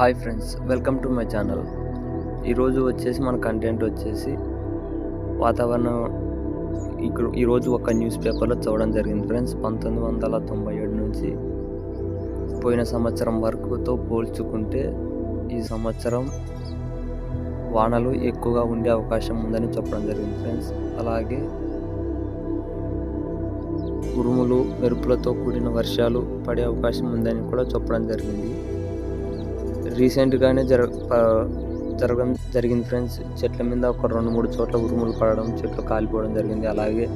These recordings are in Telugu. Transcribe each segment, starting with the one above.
Hi friends welcome to my channel. ఈరోజు వచ్చేసి మన కంటెంట్ వచ్చేసి వాతావరణం ఇక్కడ ఈరోజు ఒక న్యూస్ పేపర్లో చదవడం జరిగింది ఫ్రెండ్స్. పంతొమ్మిది వందల తొంభై ఏడు నుంచి పోయిన సంవత్సరం వరకుతో పోల్చుకుంటే ఈ సంవత్సరం వానలు ఎక్కువగా ఉండే అవకాశం ఉందని చెప్పడం జరిగింది ఫ్రెండ్స్. అలాగే ఉరుములు మెరుపులతో కూడిన వర్షాలు పడే అవకాశం ఉందని కూడా చెప్పడం జరిగింది. రీసెంట్గానే జర జరగడం జరిగింది ఫ్రెండ్స్. చెట్ల మీద ఒక రెండు మూడు చోట్ల ఉరుములు పడడం చెట్లు కాలిపోవడం జరిగింది. అలాగే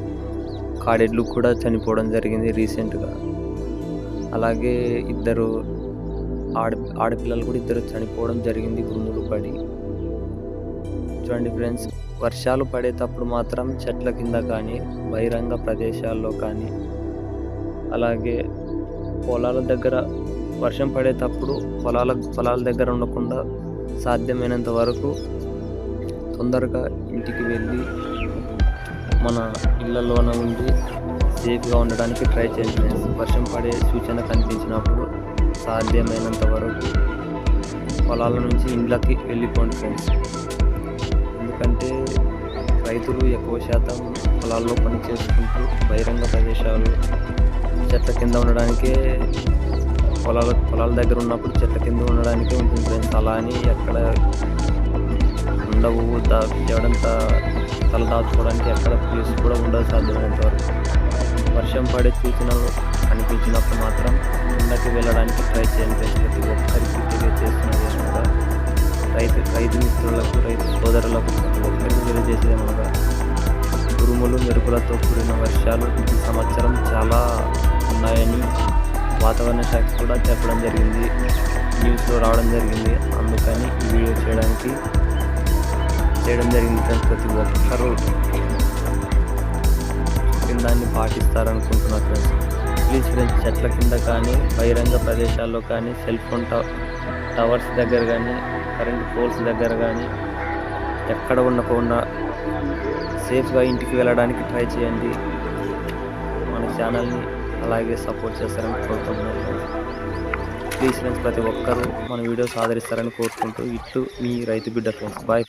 కాడెడ్లు కూడా చనిపోవడం జరిగింది రీసెంట్గా. అలాగే ఇద్దరు ఆడ ఆడపిల్లలు కూడా ఇద్దరు చనిపోవడం జరిగింది ఉరుములు పడి. చూడండి ఫ్రెండ్స్ వర్షాలు పడేటప్పుడు మాత్రం చెట్ల కింద కానీ బహిరంగ ప్రదేశాల్లో కానీ అలాగే పొలాల దగ్గర వర్షం పడేటప్పుడు పొలాల పొలాల దగ్గర ఉండకుండా సాధ్యమైనంత వరకు తొందరగా ఇంటికి వెళ్ళి మన ఇళ్ళలోన ఉండి సేఫ్గా ఉండడానికి ట్రై చేయండి వర్షం పడే సూచన కనిపించినప్పుడు సాధ్యమైనంత వరకు పొలాల నుంచి ఇండ్లకి వెళ్ళిపోండి ఫ్రెండ్స్. ఎందుకంటే రైతులు ఎక్కువ శాతం పొలాల్లో పని చేసుకుంటూ బహిరంగ ప్రదేశాలు చెట్ల కింద ఉండడానికే పొలాల పొలాల దగ్గర ఉన్నప్పుడు చెట్ల కింద ఉండడానికి ఉంటుంది ఫ్రెండ్స్. అలా అని ఎక్కడ ఉండవు దా ఎవడంతా తల దాచుకోవడానికి ఎక్కడ ప్లేస్ కూడా ఉండదు సాధ్యమైనంత వరకు. వర్షం పడే సూచనలు అనిపించినప్పుడు మాత్రం కిందకి వెళ్ళడానికి ట్రై చేయండి ఫ్రెండ్స్. ప్రతి ఒక్కరికి తెలియజేస్తున్నది అనగా రైతు రైతు మిత్రులకు రైతు సోదరులకు ప్రతి ఒక్కరికి తెలియజేసేది అనగా ఉరుములు మెరుపులతో కూడిన వర్షాలు ఈ సంవత్సరం చాలా ఉన్నాయని వాతావరణ శాఖ కూడా చెప్పడం జరిగింది. న్యూస్లో రావడం జరిగింది. అందుకని ఈ వీడియో చేయడానికి చేయడం జరిగింది ఫ్రెండ్స్ ప్రతి ఒక్కరు. చెప్పిన దాన్ని పాటిస్తారనుకుంటున్నా ఫ్రెండ్స్. ప్లీజ్ ఫ్రెండ్స్ చెట్ల కింద కానీ బహిరంగ ప్రదేశాల్లో కానీ సెల్ ఫోన్ టవర్స్ దగ్గర కానీ కరెంట్ పోల్స్ దగ్గర కానీ ఎక్కడ ఉండకుండా సేఫ్గా ఇంటికి వెళ్ళడానికి ట్రై చేయండి. మన ఛానల్ని అలాగే సపోర్ట్ చేస్తారని కోరుకుంటున్నాను ప్లీజ్ ఫ్రెండ్స్ ప్రతి ఒక్కరూ మన వీడియోస్ ఆదరిస్తారని కోరుకుంటూ ఇటు మీ రైతు బిడ్డ ఫ్రెండ్స్ బాయ్